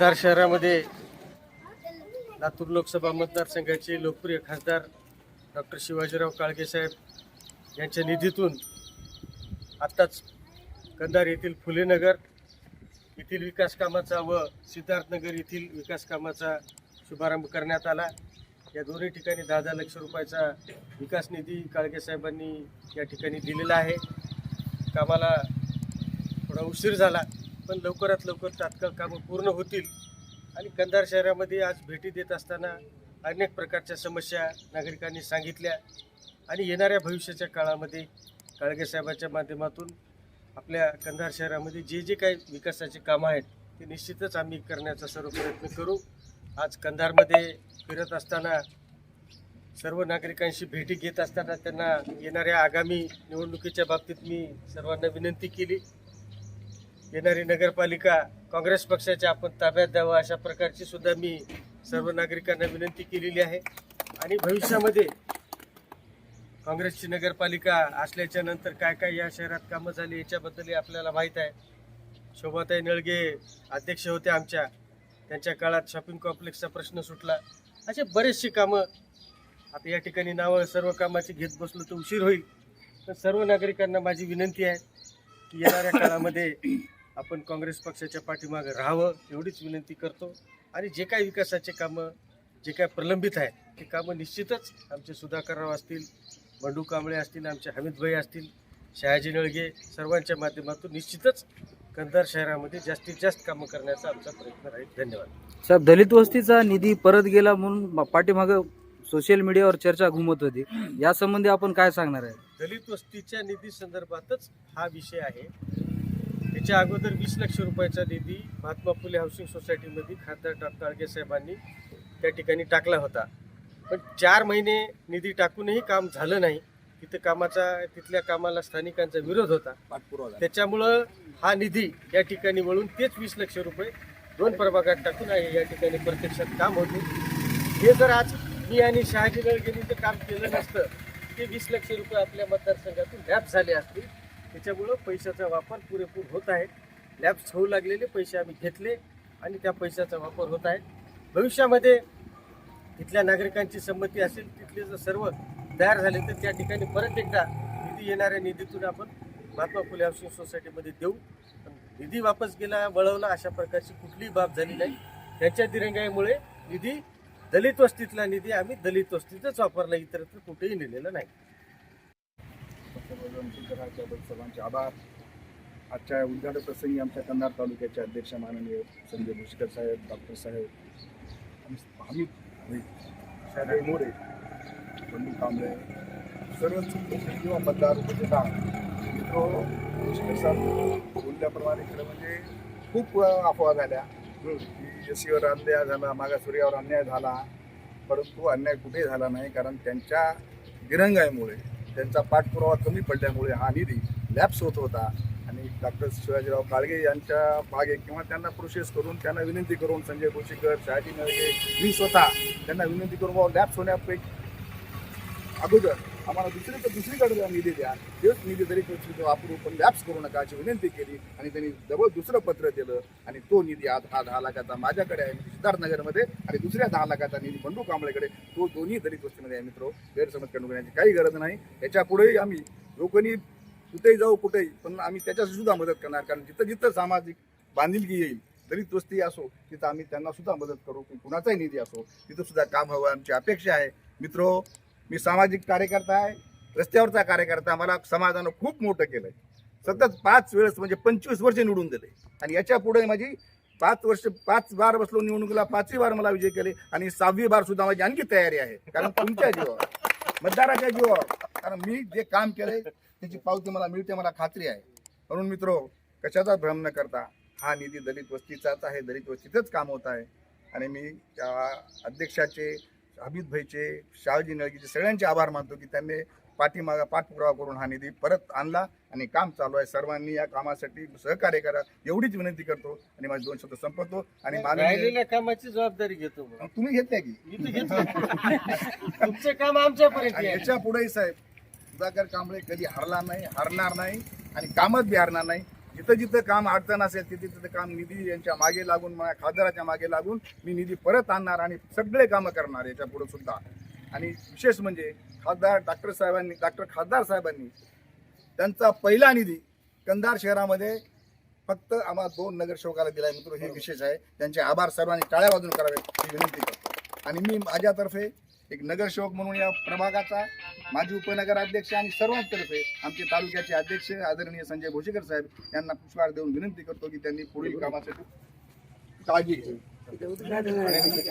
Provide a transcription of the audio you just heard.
दार शहरामध्ये लातूर लोकसभा मतदारसंघाचे लोकप्रिय खासदार डॉक्टर शिवाजीराव काळगे साहेब यांच्या निधीतून आत्ताच कंधार येथील फुलेनगर येथील विकास कामाचा व सिद्धार्थनगर येथील विकास कामाचा शुभारंभ करण्यात आला. या दोन्ही ठिकाणी दहा दहा लक्ष रुपयाचा विकास निधी काळगे साहेबांनी या ठिकाणी दिलेला आहे. कामाला थोडा उशीर झाला. पण लवकरात लवकर तात्काळ कामं पूर्ण होतील. आणि कंधार शहरामध्ये आज भेटी देत असताना अनेक प्रकारच्या समस्या नागरिकांनी सांगितल्या. आणि येणाऱ्या भविष्याच्या काळामध्ये काळगे साहेबांच्या माध्यमातून आपल्या कंधार शहरामध्ये जे जे काही विकासाचे कामं आहेत ते निश्चितच आम्ही करण्याचा सर्व प्रयत्न करू. आज कंधारमध्ये फिरत असताना सर्व नागरिकांशी भेटी घेत असताना त्यांना येणाऱ्या आगामी निवडणुकीच्या बाबतीत मी सर्वांना विनंती केली. येणारी नगरपालिका काँग्रेस पक्षाच्या आपण ताब्यात द्यावं अशा प्रकारची सुद्धा मी सर्व नागरिकांना विनंती केलेली आहे. आणि भविष्यामध्ये काँग्रेसची नगरपालिका असल्याच्या नंतर काय काय या शहरात कामं झाली याच्याबद्दलही आपल्याला माहीत आहे. शोभाताई नळगे अध्यक्ष होते आमच्या. त्यांच्या काळात शॉपिंग कॉम्प्लेक्सचा प्रश्न सुटला. असे बरेचसे कामं. आता या ठिकाणी नावं सर्व कामाची घेत बसलो तर उशीर होईल. तर सर्व नागरिकांना माझी विनंती आहे की येणाऱ्या काळामध्ये आपण काँग्रेस पक्षाच्या पाठीमागे राहावं एवढीच विनंती करतो. आणि जे काही विकासाचे कामं जे काय प्रलंबित आहे ते कामं निश्चितच आमचे सुधाकरराव असतील बंडू कांबळे असतील आमचे हमीदभाई असतील शहाजी नळगे सर्वांच्या माध्यमातून निश्चितच कंधार शहरामध्ये जास्तीत जास्त कामं करण्याचा आमचा प्रयत्न राहील. धन्यवाद. साहेब दलित वस्तीचा निधी परत गेला म्हणून पाठीमाग सोशल मीडियावर चर्चा घुमत होती. या संबंधी आपण काय सांगणार आहे? दलित वस्तीच्या निधी संदर्भातच हा विषय आहे. त्याच्या अगोदर वीस लक्ष रुपयाचा निधी महात्मा फुले हाऊसिंग सोसायटीमध्ये खासदार डॉक्टर आळगे साहेबांनी त्या ठिकाणी टाकला होता. पण चार महिने निधी टाकूनही काम झालं नाही. तिथं कामाचा तिथल्या कामाला स्थानिकांचा विरोध होता. त्याच्यामुळं हा निधी या ठिकाणी वळून तेच वीस लक्ष रुपये दोन प्रभागात टाकून आहे या ठिकाणी प्रत्यक्षात काम होते. हे जर आज मी आणि शहाजी नळगेनी जर काम केलं नसतं. ते वीस लक्ष रुपये आपल्या मतदारसंघातून लॅप्स झाले असतील. त्याच्यामुळं पैशाचा वापर पुरेपूर होत आहे. लॅब्स होऊ लागलेले पैसे आम्ही घेतले आणि त्या पैशाचा वापर होत आहे. भविष्यामध्ये तिथल्या नागरिकांची संमती असेल तिथले जर सर्व तयार झाले तर त्या ठिकाणी परत एकदा निधी येणाऱ्या निधीतून आपण महात्मा फुले हाऊसिंग सोसायटीमध्ये देऊ. निधी वापस गेला वळवला अशा प्रकारची कुठलीही बाब झाली नाही. त्याच्या दिरंगाईमुळे निधी दलित वस्तीतला निधी आम्ही दलित वस्तीतच वापरला इतरत्र कुठेही नेलेला नाही. सर्वजण सर्वांचे आभार. आजच्या उद्घाटन प्रसंगी आमच्या कन्नार तालुक्याचे अध्यक्ष माननीय संजय भुसकर साहेब डॉक्टर साहेब आणि हमीद मोरे बंडू कांबळे सर्वच किंवा मतदार उपजेता मित्रो भुसकर साहेब बोलल्याप्रमाणे खरं म्हणजे खूप अफवा झाल्या. की एसीवर अन्याय झाला मागासवर्यावर अन्याय झाला परंतु अन्याय कुठे झाला नाही कारण त्यांच्या दिरंगाईमुळे त्यांचा पाठपुरावा कमी पडल्यामुळे हा निधी लॅप्स होत होता. आणि डॉक्टर शिवाजीराव काळगे यांच्या मागे किंवा त्यांना प्रोसेस करून त्यांना विनंती करून संजय भोशीकर शहाजी नळगे मी स्वतः त्यांना विनंती करून बाबा लॅप्स होण्यापैकी अगोदर आम्हाला दुसरीकडे दुसरीकडे निधी द्या. तेच निधी तरी तो वापरू पण लॅप्स करू नका अशी विनंती केली आणि त्यांनी जवळ दुसरं पत्र दिलं आणि तो निधी आज हा दहा लाखाचा माझ्याकडे आहे सिद्धार्थनगरमध्ये आणि दुसऱ्या दहा लाखाचा निधी बंडू कांबळेकडे. तो दोन्ही दलित वस्तीमध्ये आहे मित्र गैरसमज करून घेण्याची काही गरज नाही. याच्या पुढेही आम्ही लोकांनी कुठेही जाऊ कुठेही पण आम्ही त्याच्यासाठी सुद्धा मदत करणार कारण जिथं जिथं सामाजिक बांधिलकी येईल दलित वस्ती असो तिथं आम्ही त्यांना सुद्धा मदत करू की कुणाचाही निधी असो तिथं सुद्धा काम हवं आमची अपेक्षा आहे. मित्र मी सामाजिक कार्यकर्ता आहे रस्त्यावरचा कार्यकर्ता मला समाजानं खूप मोठं केलंय. सतत पाच वेळेस म्हणजे पंचवीस वर्ष निवडून दिले. आणि याच्यापुढे माझी पाच वर्ष पाच बार बसलो निवडणुकीला पाचवी बार मला विजय केले आणि सहावी बार सुद्धा माझी आणखी तयारी आहे. कारण तुमच्या जीवावर मतदाराच्या जीवावर. कारण मी जे काम केले त्याची पावती मला मिळते मला खात्री आहे. म्हणून मित्रो कशाचा भ्रम न करता हा निधी दलित वस्तीचाच आहे. दलित वस्तीतच काम होत आहे. आणि मी त्या अध्यक्षाचे हमीद भाईचे शाहजी नळगीचे सगळ्यांचे आभार मानतो की त्यांनी पाठीमागा पाठपुरावा करून हा निधी परत आणला आणि काम चालू आहे. सर्वांनी या कामासाठी सहकार्य करा. एवढीच विनंती करतो आणि माझे दोन शब्द संपवतो. आणि राहिलेल्या कामाची जबाबदारी घेतो. तुम्ही की? तर घेतलं तुमचं काम आमच्यापर्यंत. याच्या पुढेही साहेब सुधाकर कांबळे कधी हरला नाही हरणार नाही आणि कामच बी हरणार नाही. जिथं जिथं काम अडचण असेल तिथे तिथं काम निधी यांच्या मागे लागून माझ्या खासदाराच्या मागे लागून मी निधी परत आणणार आणि सगळे कामं करणार याच्यापुढे सुद्धा. आणि विशेष म्हणजे खासदार डॉक्टर साहेबांनी डॉक्टर खासदार साहेबांनी त्यांचा पहिला निधी कंधार शहरामध्ये फक्त आम्हाला दोन नगरसेवकाला दिलाय मित्र हे विशेष आहे. त्यांचे आभार सर्वांनी टाळ्या वाजून करावे ही विनंती करतो. आणि मी माझ्यातर्फे एक नगरसेवक म्हणून या प्रभागाचा माजी उपनगर अध्यक्ष आणि सर्वांतर्फे आमचे तालुक्याचे अध्यक्ष आदरणीय संजय भोसेकर साहेब यांना पुष्पहार देऊन विनंती करतो की त्यांनी पुढील कामासाठी काळजी घ्यावी.